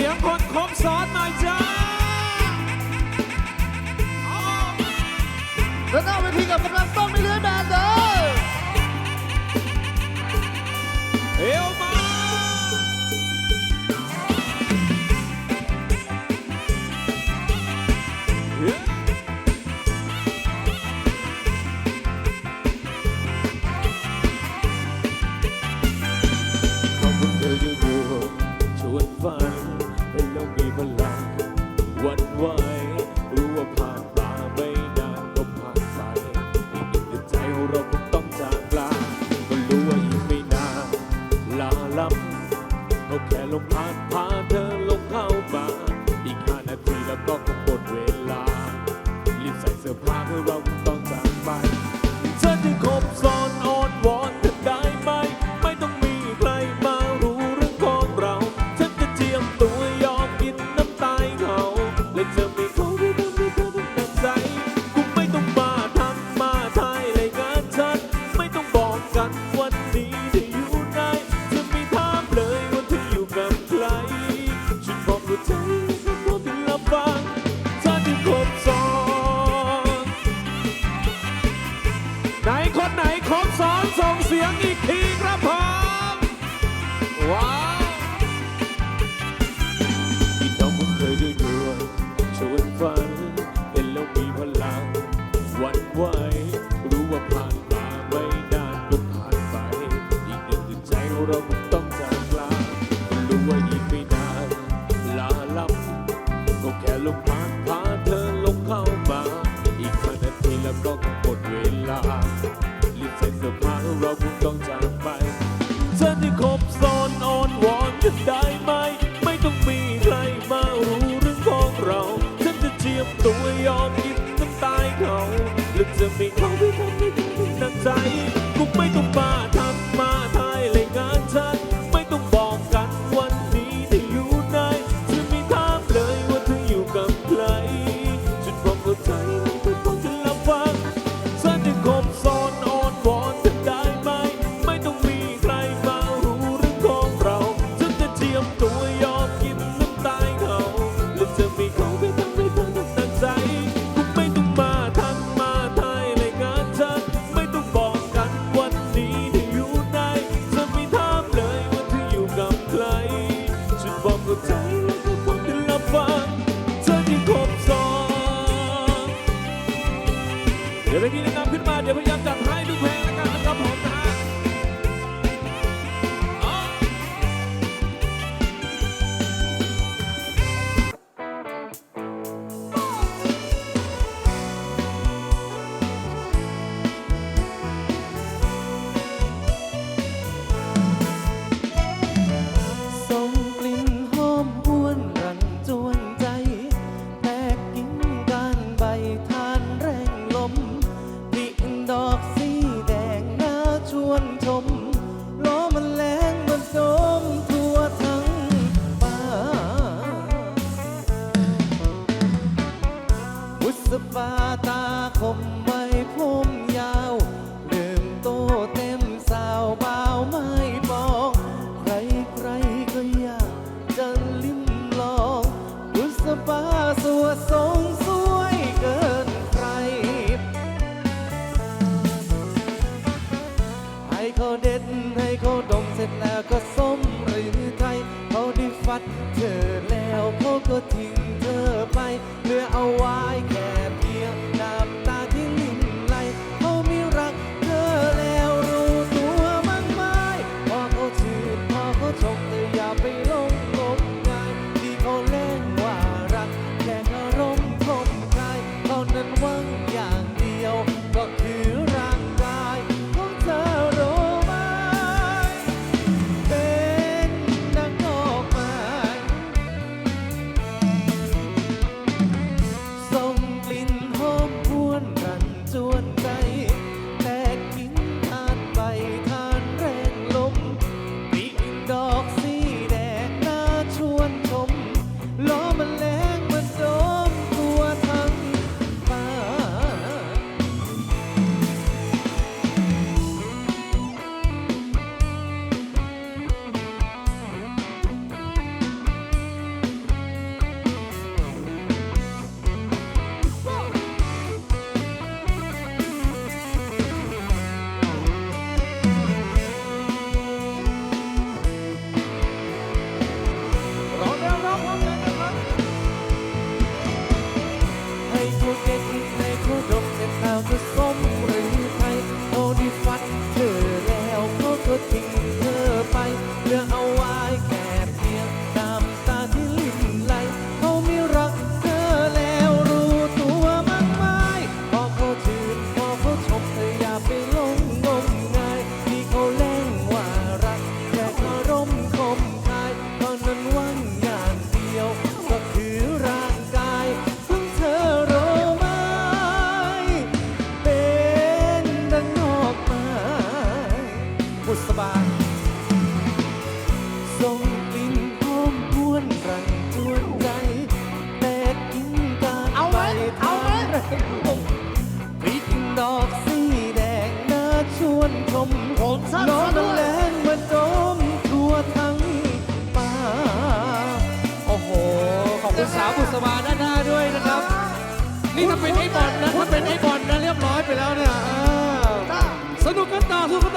สียงคนคมสอนหน่อยจ้าและหน้าเวทีกับกำลังต้องไม่เลื้อยแบนเด้อเอว วันไหวรู้ว่าผ่านมาไม่นานก็ผ่านไปอีกหนึ่งใจของเราคงต้องจากลาก็รู้ว่าอีกไม่นานลาลับก็แค่ลมผ่านพาเธอลงเข้ามาอีกห้านาทีแล้วก็คงหมดเวลา รีบใส่เสื้อผ้าเพื่อเราคงต้องจากไปเธอจะคบซ้อนอ้อนวอน คนไหนครบซ้อนส่งเสียงอีกทีครับผมว้าวพี่น้องผมเคยดูดวงชวนฝันเห็นแล้วมีพลังวันไหวรู้ว่าผ่านมาไม่นานก็ผ่านไป อีกหนึ่งใจของเราคงต้องจากลารู้ว่าอีกไม่นานลาลับก็แค่ลมผ่า คงต้องจากไปเธอที่คบซ้อนอ่อนวอนจะได้ไหม ไม่ต้องมีใครมารู้เรื่องของเรา ฉันจะเจียมตัวยอมกินน้ำตายเขาและจะมีเขา เบุษบาตาคมไว้ผมยาวเริ่มโตเต็มสาวบ่าวไม่ปอง ใครใครก็อยากจะลิ้มลองบุษบาสวดทรงสวยเกินใคร ให้เขาเด็ดให้เขาดมเสร็จแล้วก็ส้มหรือไทยเขาได้ฟัดเธอแล้วเขาก็ทิ้งเธอไปเหลือเอาไว้ สาวบุษบาด้านหน้าด้วยนะครับ นี่ถ้าเป็นไอ้บอลนะถ้าเป็นไอ้บอลนะเรียบร้อยไปแล้วเนี่ยอ่าสนุกกันต่อสนุกกันต่อ